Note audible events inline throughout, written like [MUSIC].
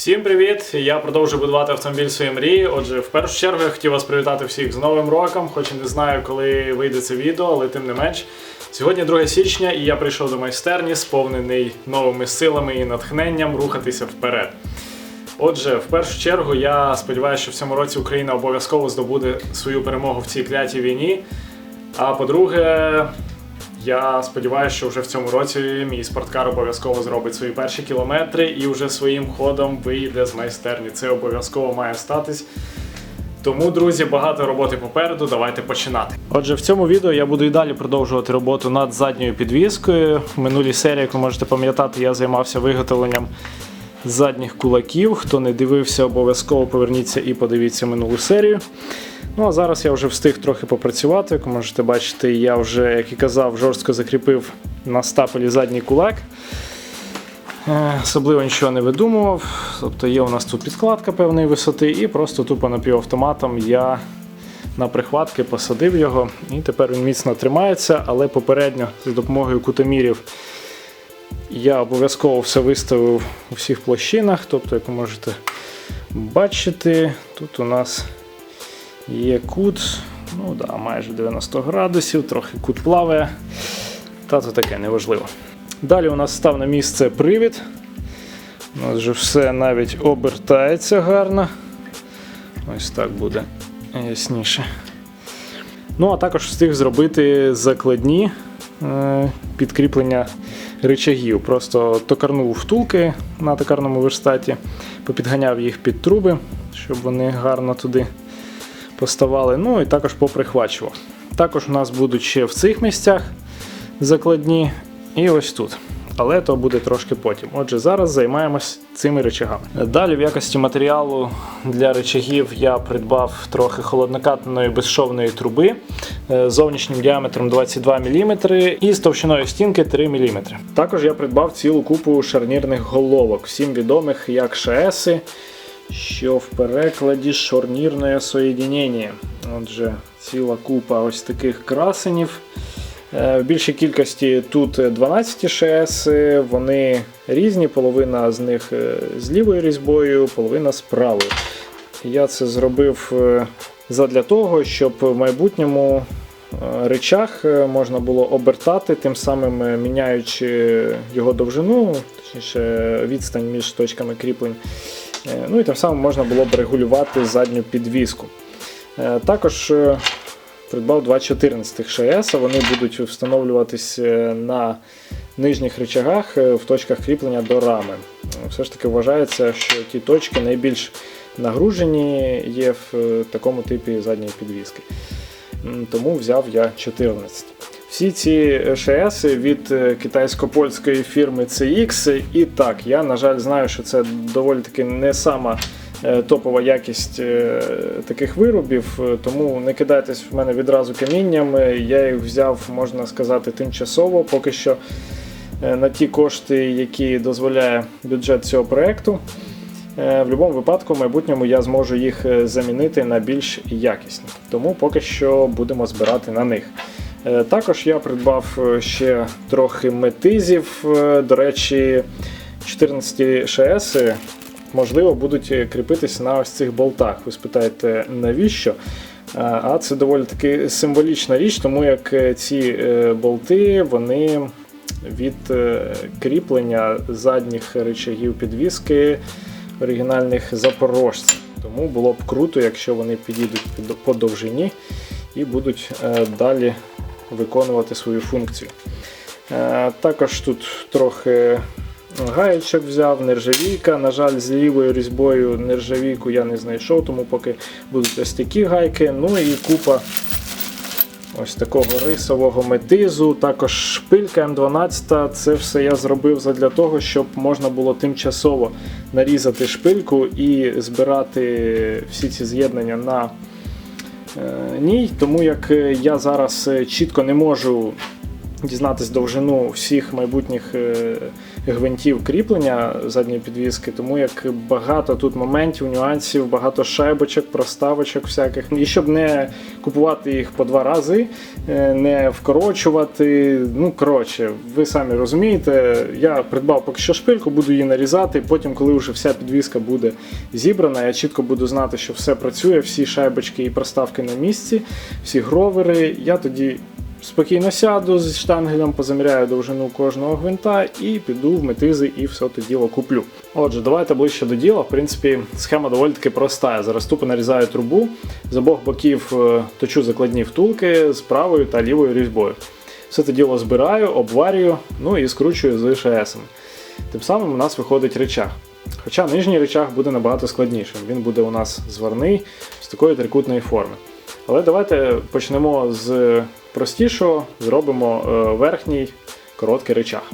Всім привіт! Я продовжую будувати автомобіль своєї мрії. Отже, в першу чергу я хотів вас привітати всіх з Новим роком, хоч і не знаю, коли вийде це відео, але тим не менш. Сьогодні 2 січня, і я прийшов до майстерні, сповнений новими силами і натхненням рухатися вперед. Отже, в першу чергу я сподіваюся, що в цьому році Україна обов'язково здобуде свою перемогу в цій клятій війні. А по-друге, я сподіваюся, що вже в цьому році мій спорткар обов'язково зробить свої перші кілометри і вже своїм ходом вийде з майстерні. Це обов'язково має статись. Тому, друзі, багато роботи попереду. Давайте починати. Отже, в цьому відео я буду і далі продовжувати роботу над задньою підвіскою. В минулій серії, як ви можете пам'ятати, я займався виготовленням задніх кулаків. Хто не дивився, обов'язково поверніться і подивіться минулу серію. Ну а зараз я вже встиг трохи попрацювати. Як можете бачити, я вже, як і казав, жорстко закріпив на стапелі задній кулак. Е, Особливо нічого не видумував. Тобто є у нас тут підкладка певної висоти, і просто тупо напівавтоматом я на прихватки посадив його. І тепер він міцно тримається, але попередньо з допомогою кутомірів я обов'язково все виставив у всіх площинах. Тобто, як ви можете бачити, тут у нас є кут, ну да, майже 90 градусів, трохи кут плаває. Та то таке неважливо. Далі у нас став на місце привід. У нас вже все навіть обертається гарно. Ось так буде ясніше. Ну, а також встиг зробити закладні е, підкріплення рычагів. Просто токарнув втулки на токарному верстаті, попідганяв їх під труби, щоб вони гарно туди поставали. Ну і також поприхвачував. Також у нас будуть ще в цих місцях закладні і ось тут. Але то буде трошки потім. Отже, зараз займаємось цими речагами. Далі, в якості матеріалу для речагів я придбав трохи холоднокатаної безшовної труби е, з зовнішнім діаметром 22 мм і з товщиною стінки 3 мм. Також я придбав цілу купу шарнірних головок, всім відомих як ШСи, що в перекладі шарнірне соєдінення. Отже, ціла купа ось таких красенів. Е, В більшій кількості тут 12 ШС, вони різні, половина з них е, з лівою різьбою, половина з правою. Я це зробив е, задля того, щоб в майбутньому речах можна було обертати, тим самим міняючи його довжину, точніше відстань між точками кріплень. Ну і тим самим можна було б регулювати задню підвіску. Також придбав два 14 ШС, вони будуть встановлюватись е, на нижніх рычагах е, в точках кріплення до рами. Все ж таки вважається, що ті точки найбільш нагружені є в е, такому типі задньої підвіски. Тому взяв я 14. Всі ці ШС від китайсько-польської фірми CX. І так, я, на жаль, знаю, що це доволі таки не сама топова якість е, таких виробів, е, тому не кидайтесь в мене відразу камінням. Е, Я їх взяв, можна сказати, тимчасово, поки що е, на ті кошти, які дозволяє бюджет цього проекту. Е, В будь-якому випадку, в майбутньому я зможу їх е, замінити на більш якісні. Тому поки що будемо збирати на них. Е, Також я придбав е, ще трохи метизів. Е, До речі, 14 ШС можливо будуть е, кріпитись на ось цих болтах. Ви спитаєте, навіщо? А це доволі таки символічна річ, тому як е, ці е, болти вони від кріплення задніх речагів підвіски оригінальних запорожців. Тому було б круто, якщо вони підійдуть під- по довжині і будуть далі виконувати свою функцію. Також тут трохи гаєчок взяв, нержавійка. На жаль, з лівою різьбою нержавійку я не знайшов, тому поки будуть ось такі гайки. Ну і купа ось такого рисового метизу, також шпилька М12. Це все я зробив задля того, щоб можна було тимчасово нарізати шпильку і збирати всі ці з'єднання на е, ній. Тому як я зараз е, чітко не можу дізнатись довжину всіх майбутніх е, гвинтів кріплення задньої підвіски, тому як багато тут моментів, нюансів, багато шайбочок, проставочок всяких. І щоб не купувати їх по два рази, е, не вкорочувати. Ну, коротше, ви самі розумієте, я придбав поки що шпильку, буду її нарізати. Потім, коли вже вся підвіска буде зібрана, я чітко буду знати, що все працює, всі шайбочки і проставки на місці, всі гровери. Я тоді спокійно сяду з штангелем, позаміряю довжину кожного гвинта і піду в метизи і все то діло куплю. Отже, давайте ближче до діла. В принципі, схема доволі таки проста. Я зараз тупо нарізаю трубу, з обох боків е, точу закладні втулки з правою та лівою різьбою. Все це діло збираю, обварюю, ну і скручую з ШСом. Тим самим у нас виходить речах. Хоча нижній речах буде набагато складнішим. Він буде у нас зварний з такої трикутної форми. Але давайте почнемо з простішого, зробимо е, верхній короткий речах.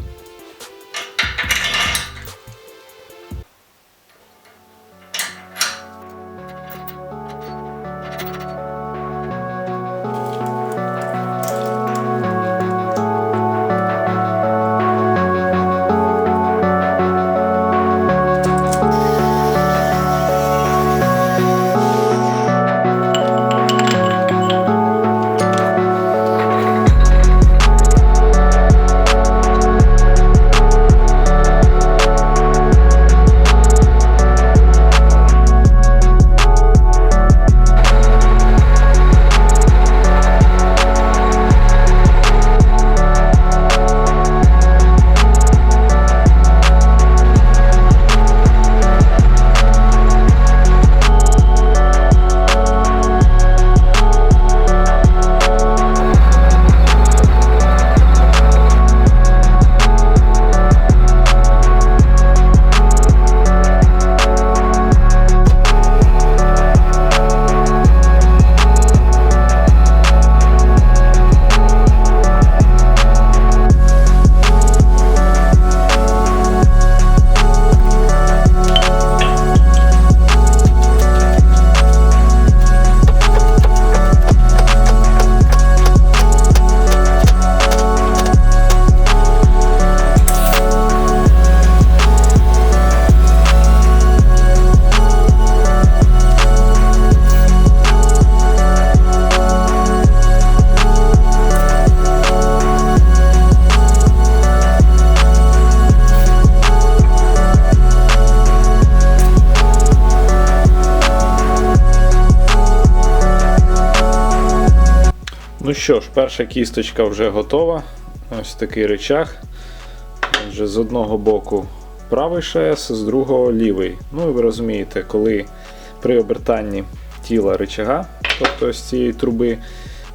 Що ж, перша кісточка вже готова. Ось такий речах. Отже, з одного боку правий шес, з другого лівий. Ну і ви розумієте, коли при обертанні тіла речага, тобто з цієї труби,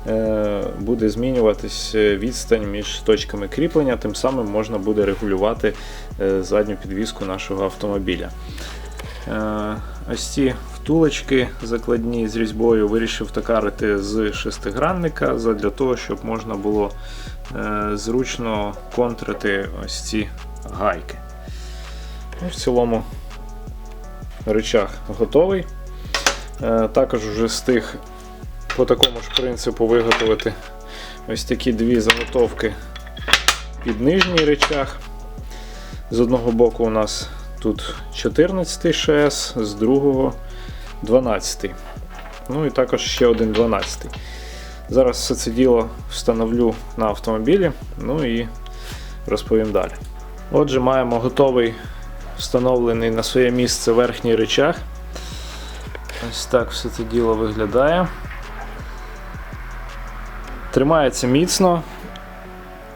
е, буде змінюватись відстань між точками кріплення, тим самим можна буде регулювати е, задню підвіску нашого автомобіля. Е, Ось ці втулочки закладні з різьбою вирішив токарити з шестигранника для того, щоб можна було е, зручно контрити ось ці гайки. Ну, В цілому речах готовий. Е, Також вже встиг по такому ж принципу виготовити ось такі дві заготовки під нижній речах. З одного боку у нас тут 14 ШС, з другого 12. Ну і також ще один 12. Зараз все це діло встановлю на автомобілі, ну і розповім далі. Отже, маємо готовий встановлений на своє місце верхній речах. Ось так все це діло виглядає. Тримається міцно,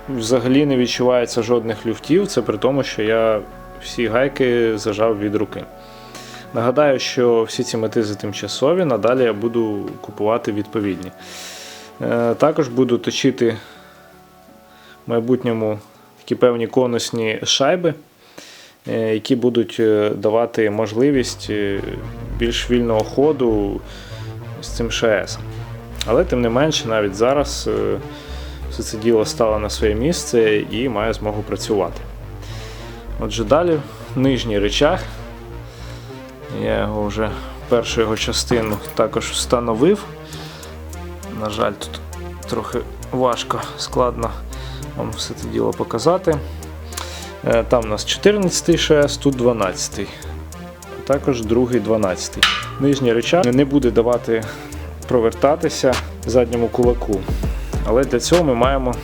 взагалі не відчувається жодних люфтів, це при тому, що я всі гайки зажав від руки. Нагадаю, що всі ці метизи тимчасові, надалі я буду купувати відповідні. Е, Також буду точити в майбутньому такі певні конусні шайби, е, які будуть е, давати можливість більш вільного ходу з цим ШС. Але тим не менше, навіть зараз все це діло стало на своє місце і має змогу працювати. Отже, далі нижній речах. Я його вже першу його частину також встановив. На жаль, тут трохи важко, складно вам все це діло показати. Е, Там у нас 14 шес, тут 12. -й. Також другий 12. -й. Нижній речах не буде давати провертатися задньому кулаку. Але для цього ми маємо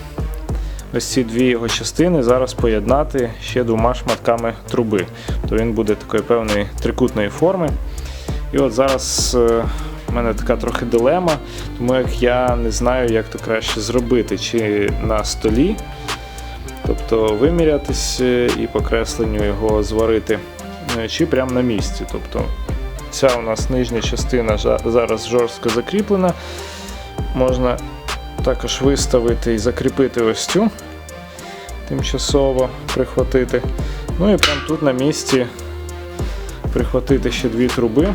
ось ці дві його частини зараз поєднати ще двома шматками труби. То він буде такої певної трикутної форми. І от зараз е, в мене така трохи дилема, тому як я не знаю, як то краще зробити, чи на столі, тобто вимірятись е, і по кресленню його зварити, е, чи прямо на місці. Тобто ця у нас нижня частина зараз жорстко закріплена. Можна також виставити і закріпити ось цю, тимчасово прихватити. Ну і прямо тут на місці прихватити ще дві труби.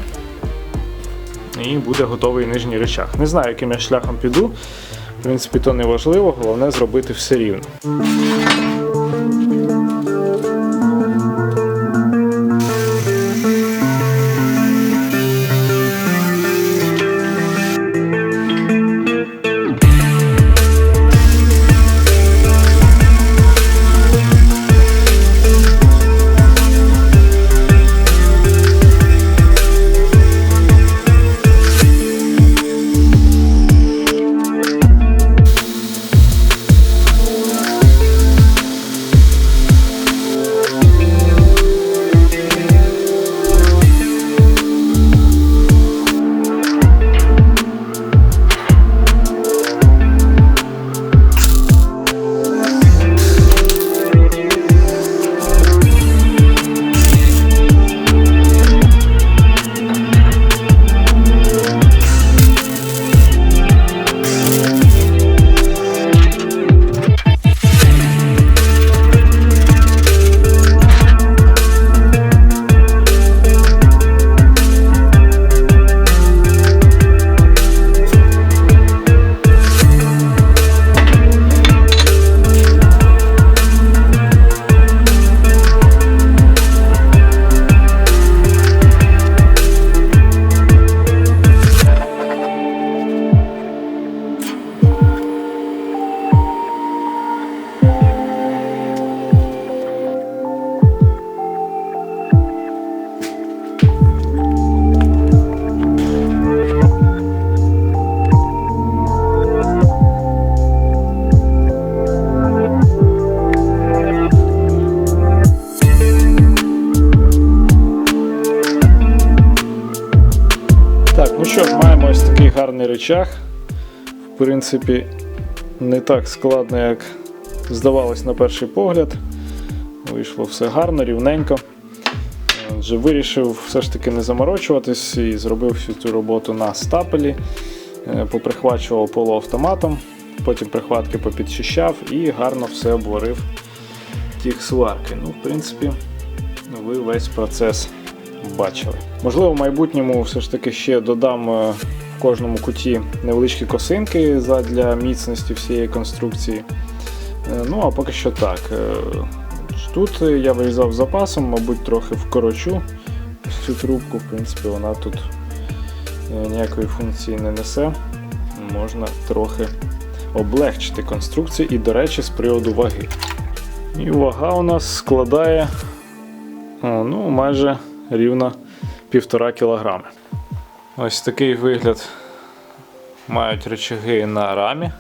І буде готовий нижній речах. Не знаю, яким я шляхом піду. В принципі, то не важливо, головне зробити все рівно. Речах. В принципі, не так складно, як здавалось на перший погляд. Вийшло все гарно, рівненько. Отже, вирішив все ж таки не заморочуватись і зробив всю цю роботу на стапелі. Е, Поприхвачував полуавтоматом, потім прихватки попідчищав і гарно все обварив тік сварки. Ну, в принципі, ви весь процес бачили. Можливо, в майбутньому все ж таки ще додам е, в кожному куті невеличкі косинки для міцності всієї конструкції. Е, Ну, а поки що так. Е, Тут я вирізав запасом, мабуть, трохи вкорочу цю трубку. В принципі, вона тут е, ніякої функції не несе. Можна трохи облегчити конструкцію і, до речі, з приводу ваги. І вага у нас складає ну, майже рівно півтора кілограми. Ось такий вигляд мають речаги на рамі.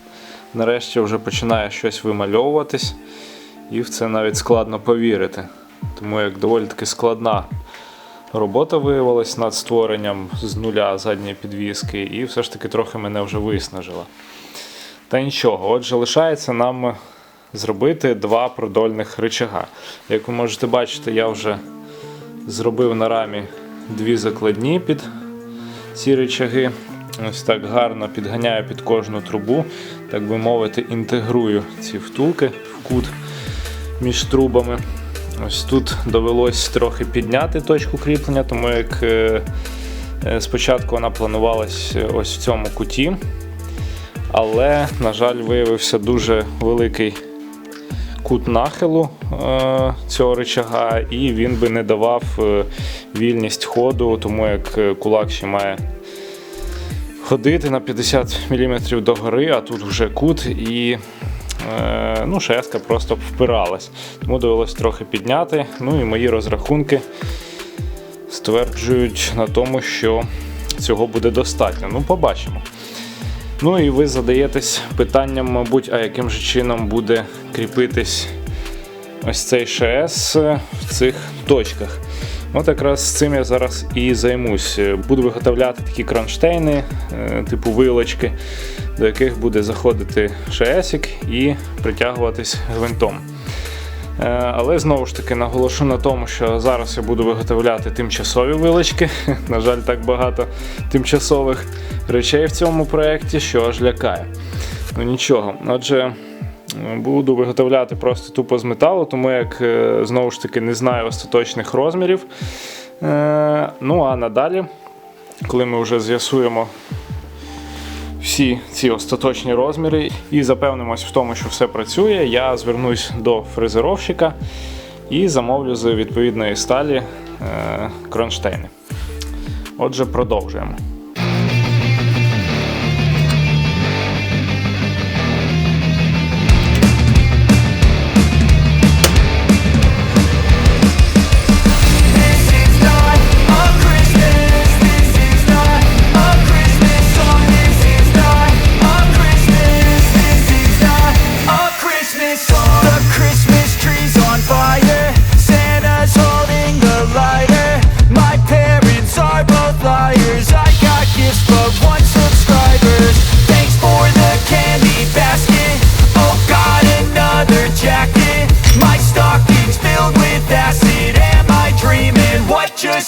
Нарешті вже починає щось вимальовуватись, і в це навіть складно повірити. Тому як доволі таки складна робота виявилась над створенням з нуля задньої підвіски, і все ж таки трохи мене вже виснажила. Та нічого, отже, лишається нам зробити два продольних рычага. Як ви можете бачити, я вже зробив на рамі дві закладні під ці рычаги. Ось так гарно підганяю під кожну трубу, так би мовити, інтегрую ці втулки в кут між трубами. Ось тут довелось трохи підняти точку кріплення, тому як е, е, спочатку вона планувалась ось в цьому куті, але, на жаль, виявився дуже великий кут нахилу е, цього рычага, і він би не давав е, вільність ходу, тому як е, кулак ще має ходити на 50 мм догори, а тут вже кут, і ну, шеска просто впиралась. Тому довелось трохи підняти. Ну і мої розрахунки стверджують на тому, що цього буде достатньо. Ну, побачимо. Ну і ви задаєтесь питанням, мабуть, а яким же чином буде кріпитись ось цей ШС в цих точках. От якраз цим я зараз і займусь. Буду виготовляти такі кронштейни, е, типу вилочки, до яких буде заходити ШС і притягуватись гвинтом. Е, Але знову ж таки наголошу на тому, що зараз я буду виготовляти тимчасові вилочки. [LAUGHS] На жаль, так багато тимчасових речей в цьому проєкті, що аж лякає. Ну нічого. Отже, буду виготовляти просто тупо з металу, тому як е, знову ж таки не знаю остаточних розмірів. Е, Ну а надалі, коли ми вже з'ясуємо всі ці остаточні розміри і запевнимось в тому, що все працює, я звернусь до фрезеровщика і замовлю з відповідної сталі е, кронштейни. Отже, продовжуємо.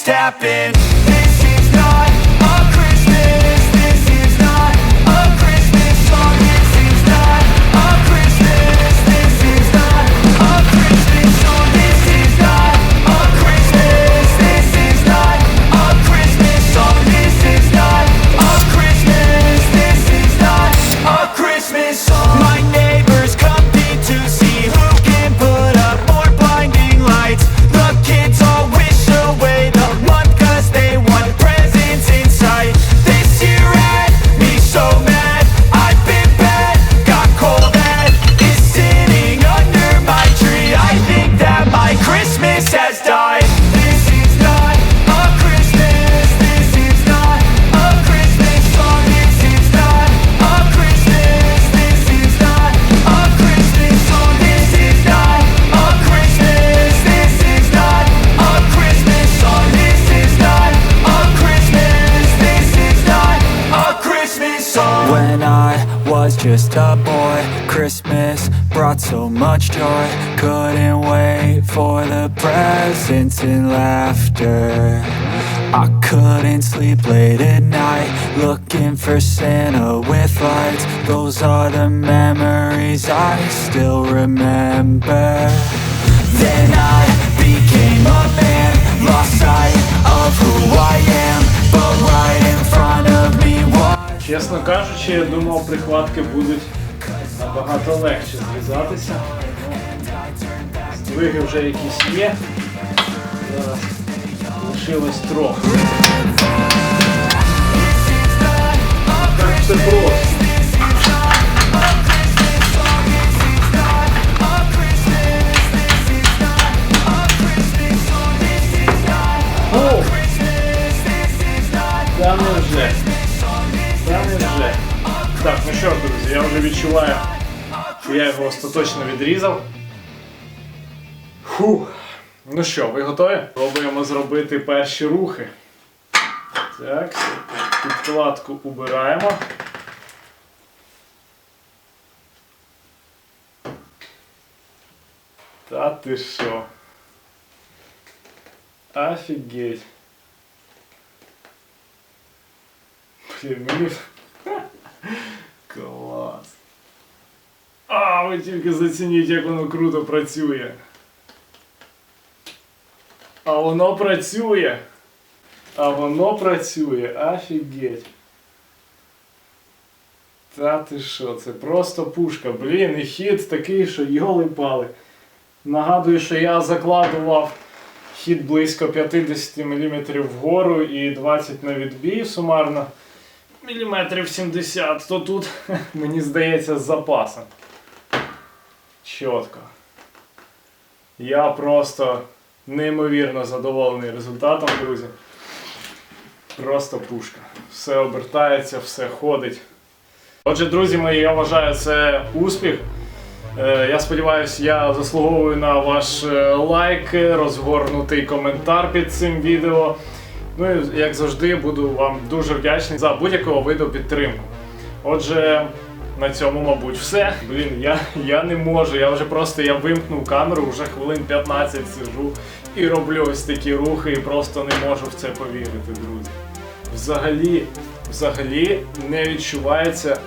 tap. I couldn't sleep late at night, looking for Santa with lights. Those are the memories I still remember. Then I became a man, lost sight of who I am, but right in front of me was. Чесно кажучи, я думав, прихватки будуть набагато легше зрізатися. Здвиги вже якісь є. Зараз лишилось трохи. Так це просто. О! Та не вже. Та не вже. Так, ну що ж, друзі, я вже відчуваю, що я його остаточно відрізав. Фух. Ну що, ви готові? Пробуємо зробити перші рухи. Так, підкладку убираємо. Та ти що? Офігеть. Блін, мені. [LAUGHS] Клас. А, ви тільки зацініть, як воно круто працює. А воно працює. А воно працює. Офігеть. Та ти що, це просто пушка. Блін, і хід такий, що йоли пали. Нагадую, що я закладував хід близько 50 мм вгору і 20 на відбій сумарно. Міліметрів 70, то тут, [LAUGHS] мені здається, з запасом. Чітко. Я просто неймовірно задоволений результатом, друзі. Просто пушка. Все обертається, все ходить. Отже, друзі мої, я вважаю це успіх. Е, Я сподіваюся, я заслуговую на ваш е, лайк, розгорнутий коментар під цим відео. Ну і як завжди, буду вам дуже вдячний за будь-якого виду підтримку. Отже, на цьому, мабуть, все. Блін, я, я не можу. Я вже просто я вимкнув камеру, вже хвилин 15 сижу і роблю ось такі рухи, і просто не можу в це повірити, друзі. Взагалі, взагалі не відчувається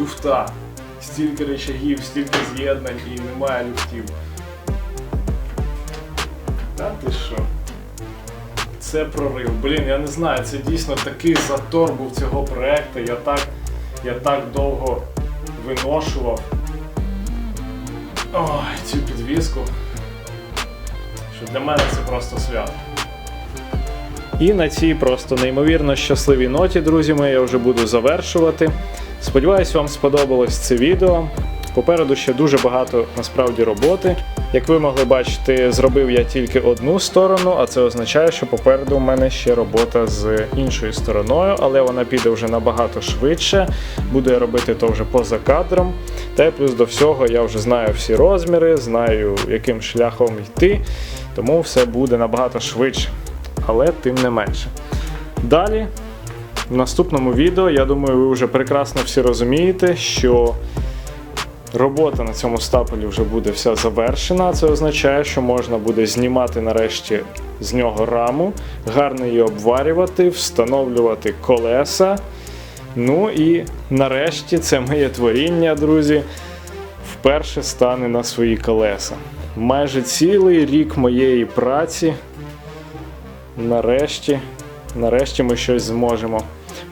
люфта. Стільки речагів, стільки з'єднань і немає люфтів. Та ти що? Це прорив. Блін, я не знаю, це дійсно такий затор був цього проекту. Я так, я так довго виношував Ой, цю підвіску. Що для мене це просто свято. І на цій просто неймовірно щасливій ноті, друзі мої, я вже буду завершувати. Сподіваюсь, вам сподобалось це відео. Попереду ще дуже багато насправді роботи. Як ви могли бачити, зробив я тільки одну сторону, а це означає, що попереду у мене ще робота з іншою стороною, але вона піде вже набагато швидше. Буду я робити то вже поза кадром. Та плюс до всього я вже знаю всі розміри, знаю, яким шляхом йти, тому все буде набагато швидше, але тим не менше. Далі в наступному відео, я думаю, ви вже прекрасно всі розумієте, що робота на цьому стапелі вже буде вся завершена. Це означає, що можна буде знімати нарешті з нього раму, гарно її обварювати, встановлювати колеса. Ну і нарешті це моє творіння, друзі, вперше стане на свої колеса. Майже цілий рік моєї праці. Нарешті, нарешті ми щось зможемо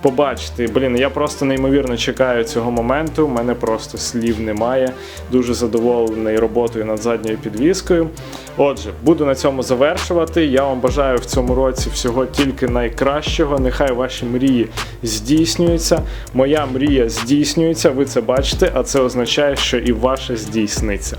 побачити. Блін, я просто неймовірно чекаю цього моменту. У мене просто слів немає. Дуже задоволений роботою над задньою підвіскою. Отже, буду на цьому завершувати. Я вам бажаю в цьому році всього тільки найкращого. Нехай ваші мрії здійснюються. Моя мрія здійснюється, ви це бачите, а це означає, що і ваша здійсниться.